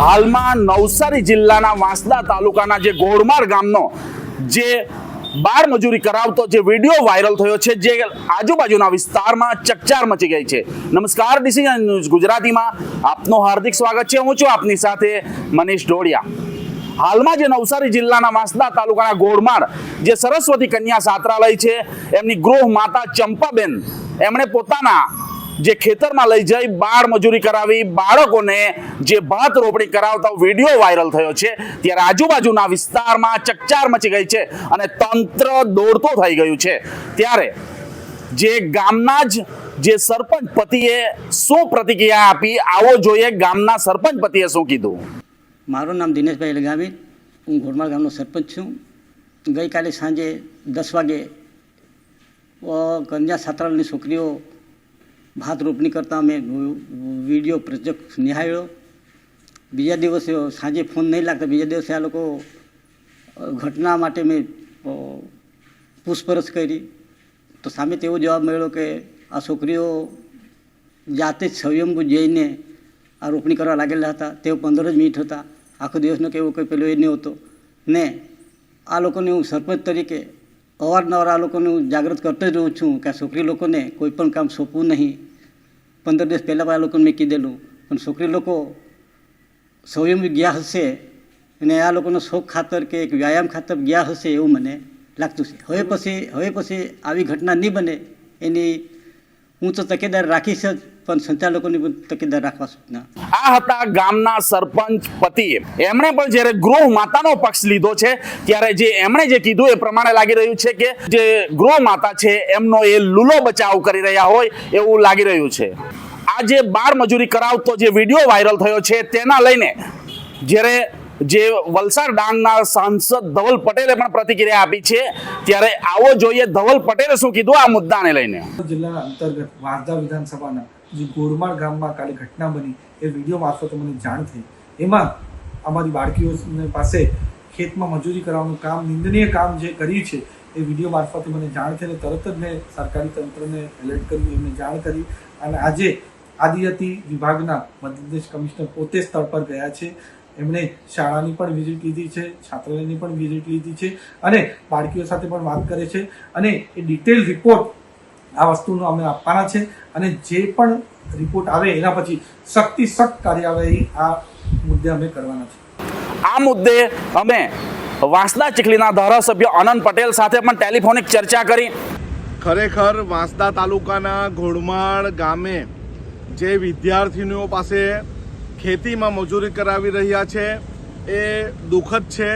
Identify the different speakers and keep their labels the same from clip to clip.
Speaker 1: હાલમાં નવસારી જિલ્લાના વાંસદા તાલુકાના જે ગોળમાર ગામનો જે બાળ મજૂરી કરાવતો જે વીડિયો વાયરલ થયો છે, જે આજુબાજુના વિસ્તારમાં ચકચાર મચી ગઈ છે. નમસ્કાર ડિસિઝન ન્યૂઝ ગુજરાતીમાં. આપનું હાર્દિક સ્વાગત છે. હું છું આપની સાથે મનીષ ઢોળિયા. હાલમાં જે નવસારી જિલ્લાના વાંસદા તાલુકાના ગોળમાળ જે સરસ્વતી કન્યા સાત્રાલય છે, એમની ગૃહ માતા ચંપાબેન, એમણે પોતાના જે ખેતરમાં લઈ જઈ બાળ મજૂરી કરાવી, બાળકોને જે ભાત રોપણી કરાવતા વીડિયો વાયરલ થયો છે. ત્યારે આજુબાજુના વિસ્તારમાં ચકચાર મચી ગઈ છે અને તંત્ર દોડતો થઈ ગયું છે. ત્યારે જે ગામના જ જે સરપંચ પતિએ શું પ્રતિક્રિયા આપી, આવો જોઈએ ગામના સરપંચ પતિએ શું કીધું?
Speaker 2: મારું નામ દિનેશભાઈ લગાવી હું ઘોડમાળ ગામનો સરપંચ છું. ગઈકાલે સાંજે દસ વાગે કન્યા છાત્રાલયની છોકરીઓ ભાત રોપણી કરતાં અમે વીડિયો પ્રોજેક્ટ નિહાળ્યો. બીજા દિવસે સાંજે ફોન નહીં લાગતા, બીજા દિવસે આ લોકો ઘટના માટે મેં પૂછપરછ કરી. તો સામે તેવો જવાબ મળ્યો કે આ છોકરીઓ જાતે જ સ્વયંભૂ જઈને આ રોપણી કરવા લાગેલા હતા. તેઓ પંદર જ મિનિટ હતા. આખો દિવસનો કેવો કોઈ પેલો એ નહીં હતો. ને આ લોકોને હું સરપંચ તરીકે અવારનવાર આ લોકોને હું જાગૃત કરતો જ રહું છું કે આ છોકરી લોકોને કોઈ પણ કામ સોંપવું નહીં. પંદર દિવસ પહેલાં આ લોકોને મેં કીધેલું, પણ છોકરી લોકો સ્વયં ગયા હશે અને આ લોકોનો શોખ ખાતર કે એક વ્યાયામ ખાતર ગયા હશે એવું મને લાગતું છે. હવે પછી હવે પછી આવી ઘટના નહીં બને એની હું તો તકેદાર રાખીશ જ. પણ સંચાલકોની તકેદાર રાખવા સૂચના.
Speaker 1: આ હતા ગામના સરપંચ પતિ એમણે પણ જ્યારે ગૃહ માતાનો પક્ષ લીધો છે ત્યારે જે એમણે જે કીધું એ પ્રમાણે લાગી રહ્યું છે કે જે ગૃહ માતા છે એમનો એ લૂલો બચાવ કરી રહ્યા હોય એવું લાગી રહ્યું છે. આ જે બાર મજૂરી કરાવતો જે વીડિયો વાયરલ થયો છે તેના લઈને જ્યારે જે વલસાડ ડાંગના સાંસદ ધવલ પટેલે પણ પ્રતિક્રિયા આપી છે ત્યારે આવો જોઈએ ધવલ પટેલે શું કીધું આ મુદ્દાને લઈને.
Speaker 3: જિલ્લા અંતર્ગત વાંસદા વિધાનસભાના જે ગોરમાળ ગામમાં કાલે ઘટના બની એ વીડિયો મારફતે મને જાણ થઈ. એમાં અમારી બાળકીઓ પાસે ખેતમાં મજૂરી કરવાનું કામ, નિંદનીય કામ જે કર્યું છે, એ વીડિયો મારફતે મને જાણ થઈ અને તરત જ મેં સરકારી તંત્રને એલર્ટ કર્યું એમને જાણ કરી. અને આજે આદિજાતિ વિભાગના મધ્યપ્રદેશ કમિશનર પોતે સ્થળ પર ગયા છે. એમણે શાળાની પણ વિઝિટ લીધી છે, છાત્રાલયની પણ વિઝિટ લીધી છે અને બાળકીઓ સાથે પણ વાત કરે છે. અને એ ડિટેલ રિપોર્ટ આ વસ્તુનો અમે આપવાના છે અને જે પણ રિપોર્ટ આવે એના પછી સખ્તી સખ્ત કાર્યવાહી આ મુદ્દે અમે કરવાના છે.
Speaker 1: આ મુદ્દે અમે વાંસદા ચીખલીના ધારાસભ્ય અનંત પટેલ સાથે પણ ટેલિફોનિક ચર્ચા કરી.
Speaker 4: ખરેખર વાંસદા તાલુકાના ઘોડમાળ ગામે જે વિદ્યાર્થીનીઓ પાસે ખેતીમાં મજૂરી કરાવી રહ્યા છે એ દુઃખદ છે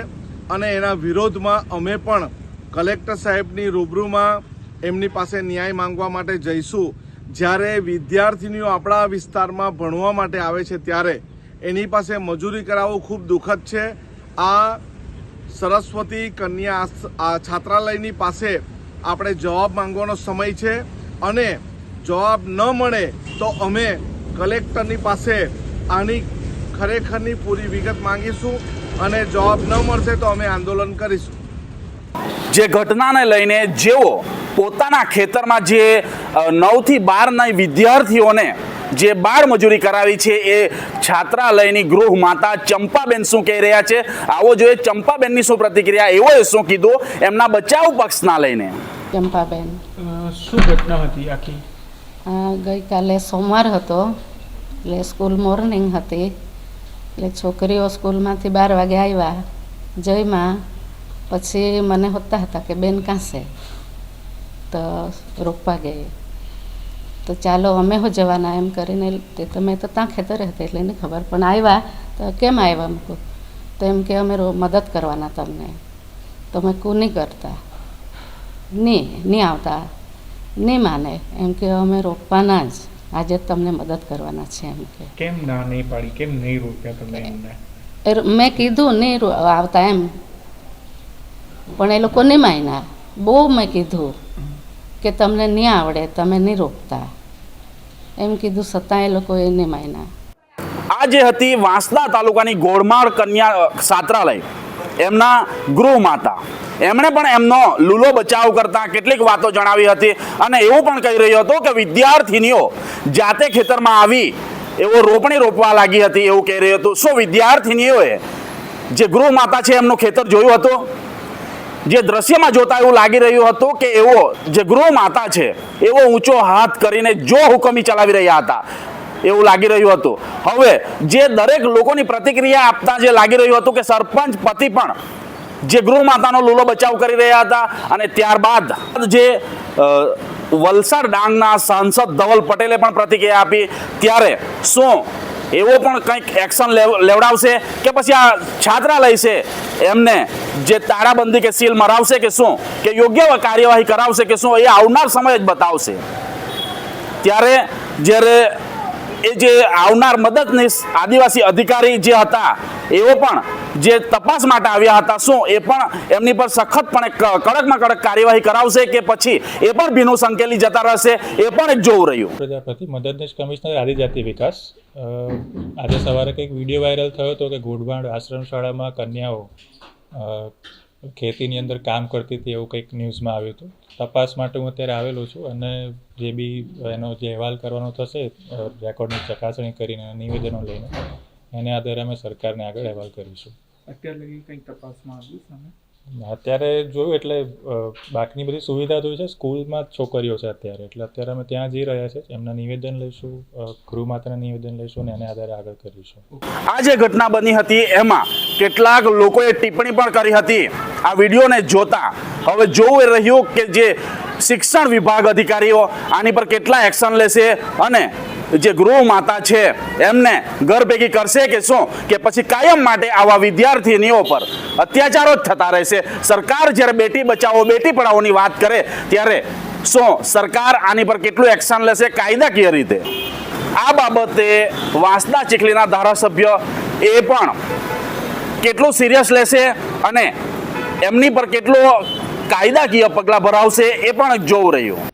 Speaker 4: અને એના વિરોધમાં અમે પણ કલેક્ટર સાહેબની રૂબરૂમાં એમની પાસે ન્યાય માંગવા માટે જઈશું. જ્યારે વિદ્યાર્થીનીઓ આપણા વિસ્તારમાં ભણવા માટે આવે છે ત્યારે એની પાસે મજૂરી કરાવવું ખૂબ દુઃખદ છે. આ સરસ્વતી કન્યા છાત્રાલયની પાસે આપણે જવાબ માંગવાનો સમય છે અને જવાબ ન મળે તો અમે કલેક્ટરની પાસે આની ખરેખરની પૂરી વિગત માંગીશું અને જવાબ ન મળશે તો અમે આંદોલન કરીશું.
Speaker 1: જે ઘટનાને લઈને જેઓ પોતાના ખેતરમાં જે નવથી બારના વિદ્યાર્થીઓને જે બાળ મજૂરી કરાવી છે એ છાત્રાલયની ગૃહ માતા ચંપાબેન શું કહી રહ્યા છે? આવો જોઈએ ચંપાબેનની શું પ્રતિક્રિયા? એવો શું કીધું? એમના બચાવ પક્ષના લઈને.
Speaker 5: ચંપાબેન.
Speaker 6: શું ઘટના હતી આખી?
Speaker 5: ગઈકાલે સોમવાર હતો. એટલે સ્કૂલ મોર્નિંગ હતી. એટલે છોકરીઓ સ્કૂલમાંથી બાર વાગે આવ્યા. જયમાં પછી મને હોતા હતા કે બેન કાંસે? તો રોપવા ગઈ તો ચાલો અમે હો જવાના એમ કરીને તે તમે તો ત્યાં ખેતરે હતા એટલે એને ખબર. પણ આવ્યા તો કેમ આવ્યા મૂકું તો એમ કે અમે મદદ કરવાના તમને. તમે કું નહીં કરતા? નહીં નહીં આવતા? નહીં માને? એમ કે અમે રોપવાના જ. આજે તમને મદદ કરવાના છે એમ કે.
Speaker 6: કેમ ના નહીં પાડી? કેમ નહીં રોપ્યા તમે એમને?
Speaker 5: મેં કીધું નહીં આવતા એમ. પણ એ લોકો નહીં માન્યા બહુ મેં કીધું. કે તમને નહીં આવડે, તમે નહીં રોકતા. એમ કીધું છતાં એ લોકો એ નહીં માન્યા.
Speaker 1: આ જે હતી વાંસદા તાલુકાની ગોળમાળ કન્યા સાત્રાલય, એમના ગૃહ માતા. એમણે પણ એમનો લૂલો બચાવ કરતા કેટલીક વાતો જણાવી હતી અને એવું પણ કહી રહ્યો હતો કે વિદ્યાર્થીનીઓ જાતે ખેતરમાં આવી એવો રોપણી રોપવા લાગી હતી એવું કહી રહ્યું હતું. શું વિદ્યાર્થીનીઓએ જે ગૃહ માતા છે એમનું ખેતર જોયું હતું? જે દ્રશ્યમાં જોતા એવું લાગી રહ્યું હતું કે એવો જે ગૃહ માતા છે, એવો ઊંચો હાથ કરીને જો હુકમી ચલાવી રહ્યા હતા, એવું લાગી રહ્યું હતું. હવે જે દરેક લોકોની પ્રતિક્રિયા આપતા જે લાગી રહ્યું હતું કે સરપંચ, પતિ પણ જે ગૃહ માતાનો લૂલો બચાવ કરી રહ્યા હતા અને ત્યારબાદ જે વલસાડ ડાંગના સાંસદ ધવલ પટેલે પણ પ્રતિક્રિયા આપી. ત્યારે શું એવો પણ કંઈક એક્શન લેવડાવશે કે પછી આ છાત્રાલય છે એમને જે તાળાબંધી કે સીલ મરાવશે કે શું? કે યોગ્ય કાર્યવાહી કરાવશે કે શું? એ આવનાર સમય જ બતાવશે. ત્યારે જ્યારે એ જે આવનાર મદદનીશ આદિવાસી અધિકારી જે હતા, એઓ પણ જે તપાસ માટે આવ્યા હતા, શું એ પણ એમની પર સખતપણે કડકમાં કડક કાર્યવાહી કરાવશે કે પછી એ પણ ભીનું સંકેલી જતા રહેશે, એ પણ એક જોવું રહ્યું.
Speaker 7: પ્રજાપતિ, મદદનીશ કમિશનર આદિજાતિ વિકાસ. આજે સવારે કંઈક વીડિયો વાયરલ થયો હતો કે ગોઢવાણ આશ્રમ શાળામાં કન્યાઓ ખેતીની અંદર કામ કરતી હતી એવું કંઈક ન્યૂઝમાં આવ્યું હતું. તપાસ માટે હું અત્યારે આવેલો છું અને જે બી એનો જે અહેવાલ કરવાનો થશે રેકોર્ડની ચકાસણી કરીને નિવેદનો લઈને, એને આધારે અમે સરકારને આગળ અહેવાલ કરીશું.
Speaker 6: અત્યાર લગી કંઈક તપાસમાં આવ્યું સામે?
Speaker 7: અત્યારે જોયું એટલે બાકીની બધી સુવિધા જોઈ છે સ્કૂલમાં જ છોકરીઓ છે અત્યારે. એટલે અત્યારે અમે ત્યાં જઈ રહ્યા છે એમના નિવેદન લઈશું અ, ગૃહ માતાના નિવેદન લઈશું અને એને આધારે આગળ કરીશું.
Speaker 1: આ જે ઘટના બની હતી એમાં કેટલાક લોકોએ ટિપ્પણી પણ કરી હતી. આ વિડીયોને જોતા હવે જોવું એ રહ્યું કે જે શિક્ષણ વિભાગ અધિકારીઓ આની પર કેટલા એક્શન લેશે અને જે ગૃહ માતા છે, એમને ઘર ભેગી કરશે કે શું? કે પછી કાયમ માટે આવા વિદ્યાર્થીનીઓ પર અત્યાચારો જ થતા રહેશે. સરકાર જ્યારે બેટી બચાવો, બેટી પઢાઓની વાત કરે, ત્યારે શું? સરકાર આની પર કેટલું એક્શન લેશે? કાયદાકીય રીતે. આ બાબતે વાંસદા ચીખલીના ધારાસભ્ય એ પણ કેટલું સિરિયસ લેશે અને એમની પર કેટલો કાયદાકીય પગલાં ભરાવશે એ પણ જોવું રહ્યું.